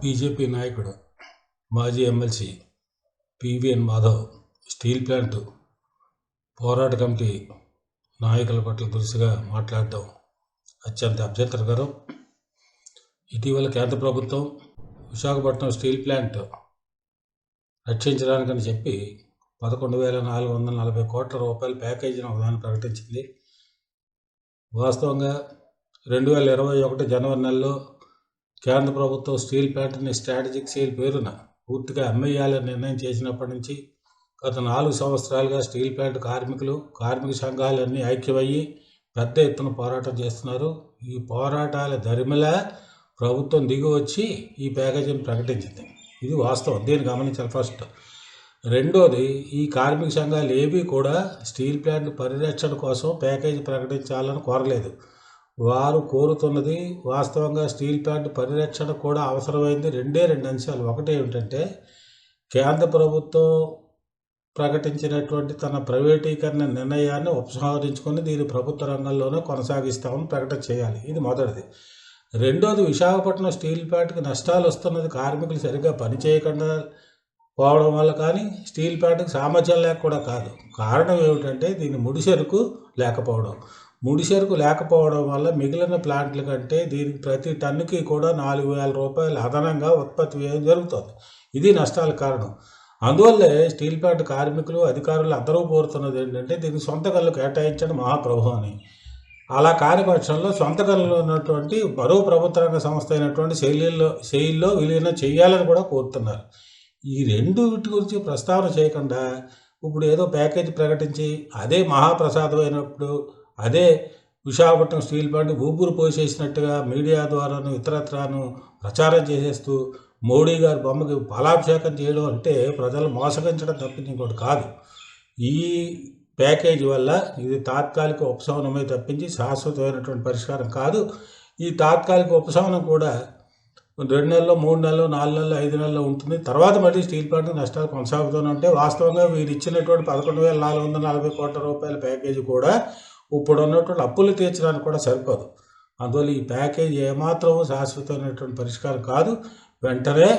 BJP నాయకుడు మాజీ MLC PVN Madhav steel plant పోరాట కమిటీ నాయకుల పట్ల దురుసుగా మాట్లాడటం అత్యంత అభ్యంతరకరం. ఇటీవల కేంద్ర ప్రభుత్వం విశాఖపట్నం స్టీల్ ప్లాంట్ రక్షించడానికని చెప్పి పదకొండు వేల నాలుగు వందల నలభై కోట్ల రూపాయల ప్యాకేజీని ఒకదాన్ని ప్రకటించింది. వాస్తవంగా రెండు వేల ఇరవై ఒకటి జనవరి నెలలో కేంద్ర ప్రభుత్వం స్టీల్ ప్లాంట్ని స్ట్రాటజిక్ సేల్ పేరున పూర్తిగా అమ్మేయాలని నిర్ణయం చేసినప్పటి నుంచి గత నాలుగు సంవత్సరాలుగా స్టీల్ ప్లాంట్ కార్మికులు కార్మిక సంఘాలన్నీ ఐక్యమయ్యి పెద్ద ఎత్తున పోరాటం చేస్తున్నారు. ఈ పోరాటాల దరిమిలా ప్రభుత్వం దిగి వచ్చి ఈ ప్యాకేజీని ప్రకటించింది. ఇది వాస్తవం. దీన్ని గమనించాలి ఫస్ట్. రెండోది ఈ కార్మిక సంఘాలు ఏవి కూడా స్టీల్ ప్లాంట్ పరిరక్షణ కోసం ప్యాకేజీ ప్రకటించాలని కోరలేదు. వారు కోరుతున్నది వాస్తవంగా స్టీల్ ప్లాంట్ పరిరక్షణ కూడా అవసరమైంది. రెండే రెండు అంశాలు. ఒకటి ఏమిటంటే కేంద్ర ప్రభుత్వం ప్రకటించినటువంటి తన ప్రైవేటీకరణ నిర్ణయాన్ని ఉపసంహరించుకొని దీన్ని ప్రభుత్వ రంగంలోనే కొనసాగిస్తామని ప్రకటన చేయాలి. ఇది మొదటిది. రెండోది విశాఖపట్నం స్టీల్ ప్లాంట్కి నష్టాలు వస్తున్నది కార్మికులు సరిగ్గా పనిచేయకుండా పోవడం వల్ల కానీ స్టీల్ ప్లాంట్కి సామర్థ్యం లేక కూడా కాదు. కారణం ఏమిటంటే దీని ముడిసరుకు లేకపోవడం. ముడి సరుకు లేకపోవడం వల్ల మిగిలిన ప్లాంట్ల కంటే దీనికి ప్రతి టన్నుకి కూడా నాలుగు వేల రూపాయలు అదనంగా ఉత్పత్తి వ్యయం జరుగుతుంది. ఇది నష్టాల కారణం. అందువల్లే స్టీల్ ప్లాంట్ కార్మికులు అధికారులు అందరూ కోరుతున్నది ఏంటంటే దీనికి సొంత గనులు కేటాయించడం మహాప్రభు అని. అలా కాని పక్షంలో సొంత గనులు ఉన్నటువంటి మరో ప్రభుత్వ రంగ సంస్థ అయినటువంటి శైలిలో శైలిలో విలీనం చేయాలని కూడా కోరుతున్నారు. ఈ రెండు వీటి గురించి ప్రస్తావన చేయకుండా ఇప్పుడు ఏదో ప్యాకేజీ ప్రకటించి అదే మహాప్రసాదం అయినప్పుడు అదే విశాఖపట్నం స్టీల్ ప్లాంట్ ఊపిరి పోసేసినట్టుగా మీడియా ద్వారాను ఇతరత్రాను ప్రచారం చేసేస్తూ మోడీ గారి బొమ్మకి పాలాభిషేకం చేయడం అంటే ప్రజలు మోసగించడం తప్పింది ఇంకోటి కాదు. ఈ ప్యాకేజీ వల్ల ఇది తాత్కాలిక ఉపశమనమే తప్పించి శాశ్వతమైనటువంటి పరిష్కారం కాదు. ఈ తాత్కాలిక ఉపశమనం కూడా రెండు నెలల్లో మూడు నెలలు నాలుగు నెలలు ఐదు నెలలు ఉంటుంది. తర్వాత మళ్ళీ స్టీల్ ప్లాంట్ నష్టాలు కొనసాగుతూనే ఉంటే వాస్తవంగా వీరు ఇచ్చినటువంటి పదకొండు వేల నాలుగు వందల నలభై కోట్ల రూపాయల ప్యాకేజీ కూడా ఇప్పుడు ఉన్నటువంటి అప్పులు తీర్చడానికి కూడా సరిపోదు. అందువల్ల ఈ ప్యాకేజ్ ఏమాత్రం శాశ్వతమైనటువంటి పరిష్కారం కాదు. వెంటనే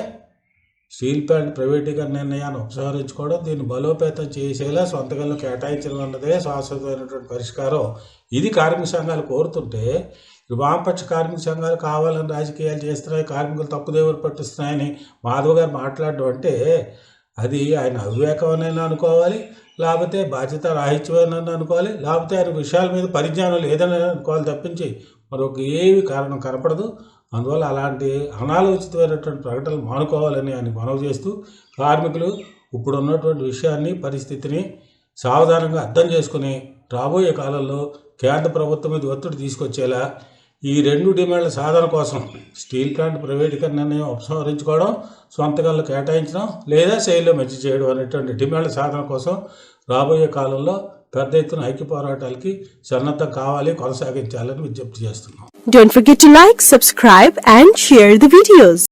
స్టీల్ ప్లాంట్ ప్రైవేటీకరణ నిర్ణయాన్ని ఉపసంహరించుకోవడం దీన్ని బలోపేతం చేసేలా సొంతగల్లో కేటాయించడం అన్నదే శాశ్వతమైనటువంటి పరిష్కారం. ఇది కార్మిక సంఘాలు కోరుతుంటే వామపక్ష కార్మిక సంఘాలు కావాలని రాజకీయాలు చేస్తున్నాయి కార్మికులు తప్పుదేవులు పట్టిస్తున్నాయని మాధవ్ గారు మాట్లాడడం అంటే అది ఆయన అవివేకమనైనా అనుకోవాలి. లేకపోతే బాధ్యత రాహిత్యమైనా అనుకోవాలి. లేకపోతే ఆయన విషయాల మీద పరిజ్ఞానం లేదని అనుకోవాలి తప్పించి మరొక ఏవి కారణం కనపడదు. అందువల్ల అలాంటి అనాలోచితమైనటువంటి ప్రకటనలు మానుకోవాలని ఆయన మనవి చేస్తూ కార్మికులు ఇప్పుడు ఉన్నటువంటి విషయాన్ని పరిస్థితిని సావధానంగా అర్థం చేసుకుని రాబోయే కాలంలో కేంద్ర ప్రభుత్వం మీద ఒత్తిడి తీసుకొచ్చేలా ఈ రెండు డిమాండ్ల సాధన కోసం స్టీల్ ప్లాంట్ ప్రైవేటీకరణ నిర్ణయం ఉపసంహరించుకోవడం సొంత కేటాయించడం లేదా శైలిలో మెచ్చి చేయడం అనేటువంటి డిమాండ్ల సాధన కోసం రాబోయే కాలంలో పెద్ద ఎత్తున ఐక్య పోరాటాలకి సన్నద్ధం కావాలి కొనసాగించాలని విజ్ఞప్తి చేస్తున్నాం Don't forget to like subscribe and share the videos.